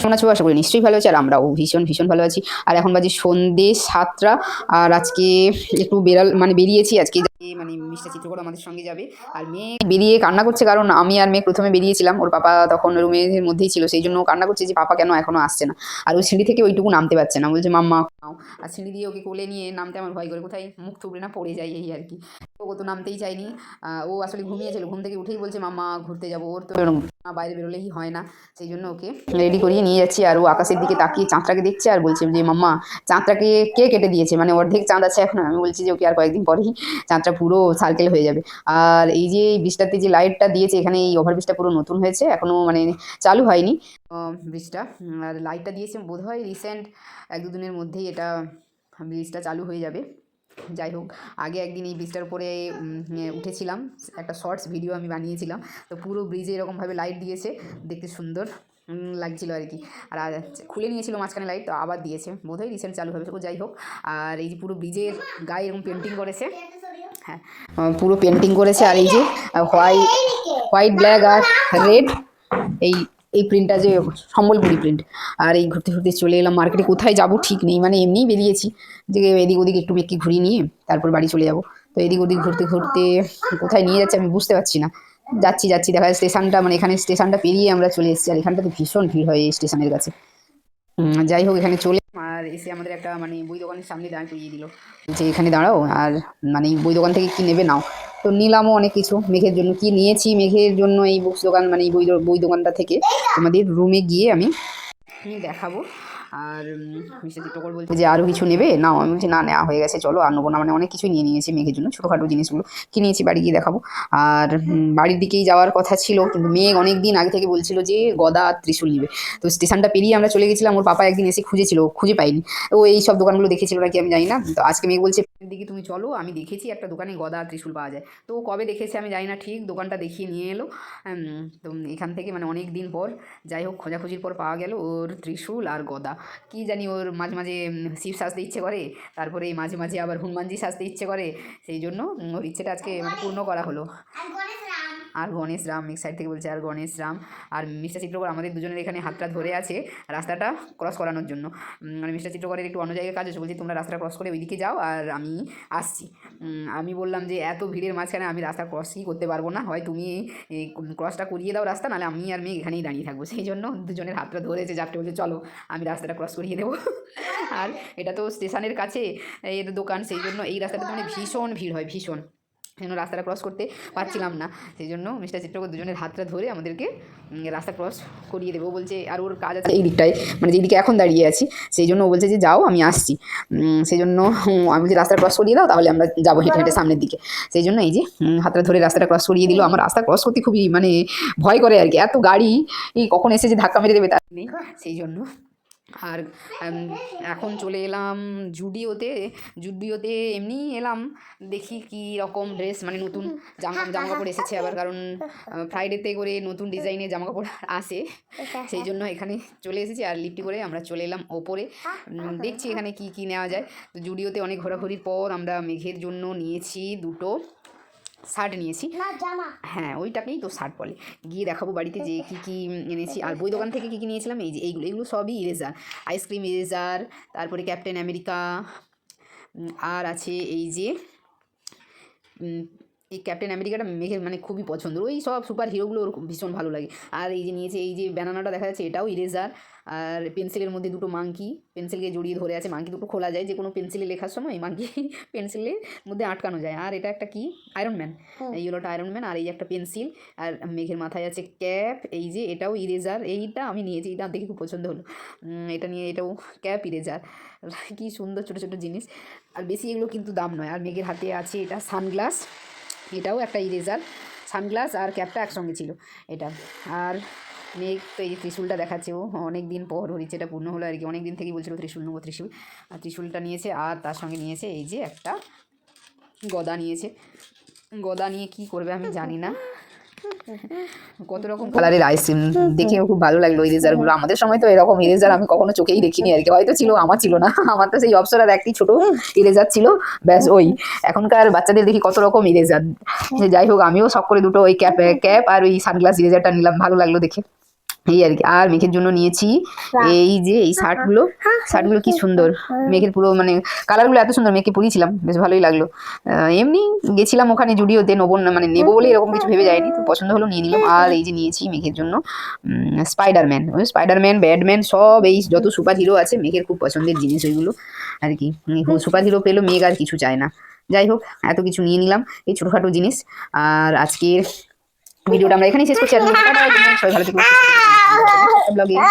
কেমন আছো? আশা করি নিশ্চয়ই ভালো আছি, আর আমরাও ভীষণ ভীষণ ভালো আছি। আর এখন বাজে সন্ধে সাতটা, আর আজকে একটু বেরাল মানে বেরিয়েছি, আজকে মানে মিস্টার চিত্রকর আমাদের সঙ্গে যাবে। আর মেয়ে বেরিয়ে কান্না করছে, কারণ আমি আর মেয়ে প্রথমে বেরিয়েছিলাম, ওর পাপা তখন রুমের মধ্যেই ছিল, সেই জন্য কান্না করছে যে পাপা কেন এখনও আসছে না। আর ওই সিঁড়ি থেকে ওইটুকু নামতে পারছে না, বলছে, মাম্মা আর সিঁড়ি দিয়ে ওকে কোলে নিয়ে নামতে আমার ভয় করে, কোথায়? মুখ থুবড়ে না, পড়ে যায় এই আর কি। ও তো নামতেই চায়নি। ও আসলে ঘুমিয়েছিল, ঘুম থেকে উঠেই বলছে, মাম্মা, ঘুরতে যাব। ওর তো বাইরে বেরোলেই হয় না, সেই জন্য ওকে রেডি করিয়ে নিয়ে যাচ্ছি। আর ও আকাশের দিকে তাকিয়ে চাঁদটাকে দেখছে আর বলছে যে, মাম্মা, চাঁদটাকে কে কেটে দিয়েছে? মানে অর্ধেক চাঁদ আছে এখন। আমি বলছি যে, ওকে আর কয়েকদিন পরেই চাঁদটা পুরো সার্কেল হয়ে যাবে। আর এই যে ব্রিজটাতে যে লাইটটা দিয়েছে, এখানে এই ওভারব্রিজটা পুরো নতুন হয়েছে এখনও মানে চালু হয়নি। ব্রিজটা আর লাইটটা দিয়েছে বোধ হয় রিসেন্ট এক দুদিনের মধ্যেই এটা ব্রিজটা চালু হয়ে যাবে। যাই হোক, আগে একদিন এই ব্রিজটার উপরে উঠেছিলাম, একটা শর্টস ভিডিও আমি বানিয়েছিলাম, তো পুরো ব্রিজে এরকমভাবে লাইট দিয়েছে, দেখতে সুন্দর লাগছিল আর কি, আর খুলে নিয়েছিল মাঝখানে লাইট, তো আবার দিয়েছে, বোধহয় রিসেন্ট চালু হবে, তো যাই হোক, আর এই যে পুরো ব্রিজের গায়ে এরকম পেন্টিং করেছে হ্যাঁ পুরো পেন্টিং করেছে, আর এই যে হোয়াইট হোয়াইট ব্ল্যাক আর রেড এই এই প্রিন্টটা যে সম্বলপুরি প্রিন্ট আর এই ঘুরতে ঘুরতে চলে এলাম মার্কেটে কোথায় যাব ঠিক নেই মানে এমনিই বেরিয়েছি। যে এদিক ওদিক একটু মেকি ঘুরিয়ে নিয়ে তারপর বাড়ি চলে যাব। তো এদিক ওদিক ঘুরতে ঘুরতে কোথায় নিয়ে যাচ্ছে আমি বুঝতে পারছি না। যাচ্ছি যাচ্ছি, দেখা যায় স্টেশনটা মানে এখানে স্টেশনটা পেরিয়ে আমরা চলে এসেছি। আর এখানটাতে ভীষণ ভিড় হয় এই স্টেশনের কাছে। যাই হোক, এখানে চলে আর এসে আমাদের একটা মানে বই দোকানের সামনে দাঁড় করিয়ে দিল। যে এখানে দাঁড়াও, আর মানে বই দোকান থেকে কি নেবে নাও। তো নিলামও অনেক কিছু। মেঘের জন্য কি নিয়েছি, মেঘের জন্য এই বুকস দোকান মানে এই বই বই দোকানটা থেকে তোমাদের রুমে গিয়ে আমি দেখাবো। আর মিস্টার চিত্রকর বলছে যে আরও কিছু নেবে? না, আমি বলছি, না, নেওয়া হয়ে গেছে, চলো আর নেব না। মানে অনেক কিছুই নিয়ে নিয়েছি মেঘের জন্য, ছোটোখাটো জিনিসগুলো। কি নিয়েছি বাড়ি গিয়ে দেখাবো। আর বাড়ির দিকেই যাওয়ার কথা ছিল, কিন্তু মেঘ অনেক দিন আগে থেকে বলছিল যে গদা আর ত্রিশূল নিবে। তো স্টেশনটা পেরিয়ে আমরা চলে গেছিলাম, ওর পাপা একদিন এসে খুঁজেছিল, খুঁজে পাইনি ও এই সব দোকানগুলো দেখেছিল নাকি আমি জানি না। তো আজকে মেঘ বলছে দিকে তুমি চলো, আমি দেখেছি একটা দোকানে গদা আর ত্রিশূল পাওয়া যায়। তো কবে দেখেছে আমি জানি না, ঠিক দোকানটা দেখিয়ে নিয়ে এলো। তো এখান থেকে মানে অনেক দিন পর, যাই হোক, খোঁজাখুঁজির পর পাওয়া গেল ওর ত্রিশূল আর গদা। কি জানি ওর মাঝে মাঝে শিব সাজতে ইচ্ছে করে, তারপরে মাঝে মাঝে আবার হনুমানজি সাজতে ইচ্ছে করে, সেই জন্য ওর ইচ্ছেটা আজকে মানে পূর্ণ করা হলো। আর গণেশ রাম এক সাইড থেকে বলছে আর গণেশ রাম। আর মিস্টার চিত্রকর আমাদের দুজনের এখানে হাতটা ধরে আছে রাস্তাটা ক্রস করানোর জন্য। মানে মিস্টার চিত্রকরের একটু অন্য জায়গায় কাজ আছে, বলছি তোমরা রাস্তা ক্রস করে ওইদিকে যাও আর আমি আসছি। আমি বললাম যে এত ভিড়ের মাঝখানে আমি রাস্তা ক্রসই করতে পারব না, হয় তুমি ক্রসটা করিয়ে দাও রাস্তা, নাহলে আমি আর মেয়ে এখানেই দাঁড়িয়ে থাকব। সেই জন্য দুজনের হাতটা ধরেছে যাপটে বলছে, চলো, আমি রাস্তাটা ক্রস করিয়ে দেবো। আর এটা তো স্টেশনের কাছে এর দোকান, সেই জন্য এই রাস্তাটা মানে ভীষণ ভিড় হয়, ভীষণ। জন্য রাস্তাটা ক্রস করতে পারছিলাম না। সেই জন্য মিস্টার চিত্রকর দুজনের হাতটা ধরে আমাদেরকে রাস্তা ক্রস করিয়ে দেবো। বলছে, আর ওর কাজ আছে এই দিকটায়। মানে যেদিকে এখন দাঁড়িয়ে আছি, সেই জন্য বলছে যে, যাও, আমি আসছি। সেই জন্য আমি বলছি, রাস্তা ক্রস করিয়ে দাও, তাহলে আমরা যাব হেঁটে হেঁটে সামনের দিকে। সেই জন্য এই যে হাতটা ধরে রাস্তাটা ক্রস করিয়ে দিল। আমার রাস্তা ক্রস করতে খুবই মানে ভয় করে আর কি। এত গাড়ি কখন এসে যে ধাক্কা মেরে দেবে তার নেই। সেই জন্য আর এখন চলে এলাম জুডিওতে। জুডিওতে এমনি এলাম, দেখি কি রকম ড্রেস মানে নতুন জামা জামা কাপড় এসেছে আবার, কারণ ফ্রাইডেতে করে নতুন ডিজাইনের জামা কাপড় আসে। সেই জন্য এখানে চলে এসেছি, আর লিফটি করে আমরা চলে এলাম ওপরে। দেখছি এখানে কি কি নেওয়া যায়। তো জুডিওতে অনেক ঘোরাঘুরির পর আমরা মেঘের জন্য নিয়েছি দুটো। শার্ট নিয়েছি। হ্যাঁ ওইটাকেই তো শার্ট বলে গিয়ে দেখাবো বাড়িতে যে কী কী এনেছি। আর বই দোকান থেকে কী কী নিয়েছিলাম? এই যে এইগুলো এগুলো সবই ইরেজার আইসক্রিম ইরেজার তারপরে ক্যাপ্টেন আমেরিকা আর আছে এই যে এই ক্যাপ্টেন আমেরিকাটা মেঘের মানে খুবই পছন্দ ওই সব সুপার হিরোগুলো ওর ভীষণ ভালো লাগে। আর এই যে নিয়েছে এই যে ব্যানানাটা দেখা যাচ্ছে এটাও ইরেজার আর পেন্সিলের মধ্যে দুটো মাংকি পেন্সিলকে জড়িয়ে ধরে আছে। মাংকি দুটো খোলা যায় যে কোনো পেন্সিলে লেখার সময় মাংকি পেন্সিলের মধ্যে আটকানো যায়। আর এটা একটা কি? আয়রন ম্যান এই হলোটা আয়রন ম্যান আর এই একটা পেন্সিল আর মেঘের মাথায় আছে ক্যাপ এই যে এটাও ইরেজার এইটা আমি নিয়েছি এটা দেখে খুব পছন্দ হলো। এটা নিয়ে এটাও ক্যাপ ইরেজার কি সুন্দর ছোটো ছোটো জিনিস। আর বেশি এগুলো কিন্তু দাম নয়। আর মেঘের হাতে আছে এটা সানগ্লাস। এটাও একটা ইরেজার সানগ্লাস আর ক্যাপটা একসঙ্গে ছিল, এটা। আর মেঘ তো এই যে ত্রিশুলটা দেখাচ্ছে, ও অনেক দিন পর হয়েছে এটা পূর্ণ হলো আর কি অনেক দিন থেকেই বলছিল ত্রিশুল নেব, ত্রিশুল। আর ত্রিশুলটা নিয়েছে, আর তার সঙ্গে নিয়েছে এই যে একটা গদা নিয়েছে। গদা নিয়ে কি করবে আমি জানি না। কত রকম কালারের আইসক্রিম দেখে খুব ভালো লাগল ইরেজারগুলো আমাদের সময় তো এরকম ইরেজার আমি কখনো চোখেই দেখিনি আর কি। হয়তো ছিল আমার ছিল না। আমার তো সেই অপসরার একটি ছোট ইরেজার ছিল। ব্যাস ওই। এখনকার বাচ্চাদের দেখি কত রকম ইরেজার যাই হোক আমিও সব করে দুটো ওই ক্যাপ ক্যাপ আর ওই সানগ্লাস ইরেজারটা নিলাম। ভালো লাগল দেখে। এই আর কি। আর মেঘের জন্য নিয়েছি এই যে এই শার্টগুলো। শার্টগুলো কি সুন্দর। মেঘের পুরো মানে কালারগুলো এত সুন্দর মেঘকে পরিয়েছিলাম বেশ ভালোই লাগল। এমনি গেছিলাম ওখানে জুডিওতে নেব না মানে নেব বলে এরকম কিছু ভেবে যায়নি তো পছন্দ হলো নিয়ে নিলাম। আর এই যে নিয়েছি মেঘের জন্য স্পাইডারম্যান ওই স্পাইডারম্যান ব্যাডম্যান সব এই যত সুপার হিরো আছে মেঘের খুব পছন্দের জিনিস ওইগুলো আর কি। সুপার হিরো পেল মেঘ আর কিছু চায় না। যাই হোক এত কিছু নিয়ে নিলাম এই ছোটোখাটো জিনিস। আর আজকের ভিডিওটা আমরা এখানেই শেষ করছি। আর সবাই ভালো থাকবেন ব্লগে